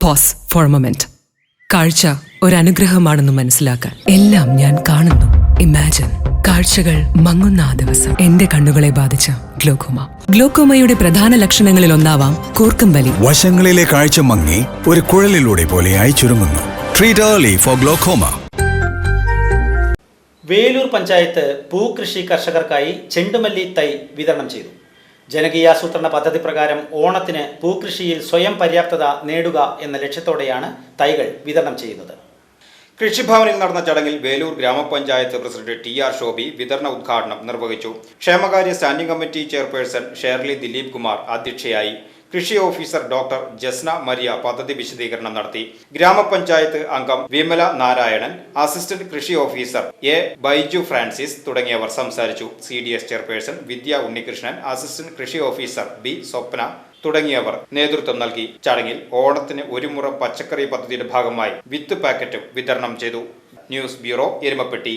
Pose four moment കാഴ്ച ഒരനുഗ്രഹമാണെന്ന് മനസ്സിലാക്കാൻ എല്ലാം ഞാൻ കാണുന്നു. ഇമാജിൻ കാഴ്ചകൾ മങ്ങുന്ന ആ ദിവസം. എന്റെ കണ്ണുകളെ ബാധിച്ച ഗ്ലോക്കോമ. ഗ്ലോക്കോമയുടെ പ്രധാന ലക്ഷണങ്ങളിൽ ഒന്നാവാം കൂർക്കം വലി വശങ്ങളിലെ കാഴ്ച മങ്ങി ഒരു കുഴലിലൂടെ പോലെയായി ചുരുങ്ങുന്നു. Treat early for glaucoma Velur panchayat ഭൂകൃഷി കർഷകർക്കായി ചെണ്ടുമല്ലി തൈ വിതരണം ചെയ്തു. ജനകീയാസൂത്രണ പദ്ധതി പ്രകാരം ഓണത്തിന് പൂകൃഷിയിൽ സ്വയം പര്യാപ്തത നേടുക എന്ന ലക്ഷ്യത്തോടെയാണ് തൈകൾ വിതരണം ചെയ്യുന്നത്. കൃഷിഭവനിൽ നടന്ന ചടങ്ങിൽ വേലൂർ ഗ്രാമപഞ്ചായത്ത് പ്രസിഡന്റ് ടി ആർ ഷോബി വിതരണ ഉദ്ഘാടനം നിർവഹിച്ചു. ക്ഷേമകാര്യ standing committee chairperson Shirley Dileep Kumar അധ്യക്ഷയായി. കൃഷി ഓഫീസർ ഡോക്ടർ ജസ്ന മരിയ പദ്ധതി വിശദീകരണം നടത്തി. ഗ്രാമപഞ്ചായത്ത് അംഗം വിമല നാരായണൻ അസിസ്റ്റന്റ് കൃഷി ഓഫീസർ എ ബൈജു ഫ്രാൻസിസ് തുടങ്ങിയവർ സംസാരിച്ചു. C D S chairperson Vidya Unnikrishnan assistant കൃഷി ഓഫീസർ ബി സ്വപ്ന തുടങ്ങിയവർ നേതൃത്വം നൽകി. ചടങ്ങിൽ ഓണത്തിന് ഒരു മുറം പച്ചക്കറി പദ്ധതിയുടെ ഭാഗമായി വിത്ത് പാക്കറ്റും വിതരണം ചെയ്തു. News bureau Erumapetty.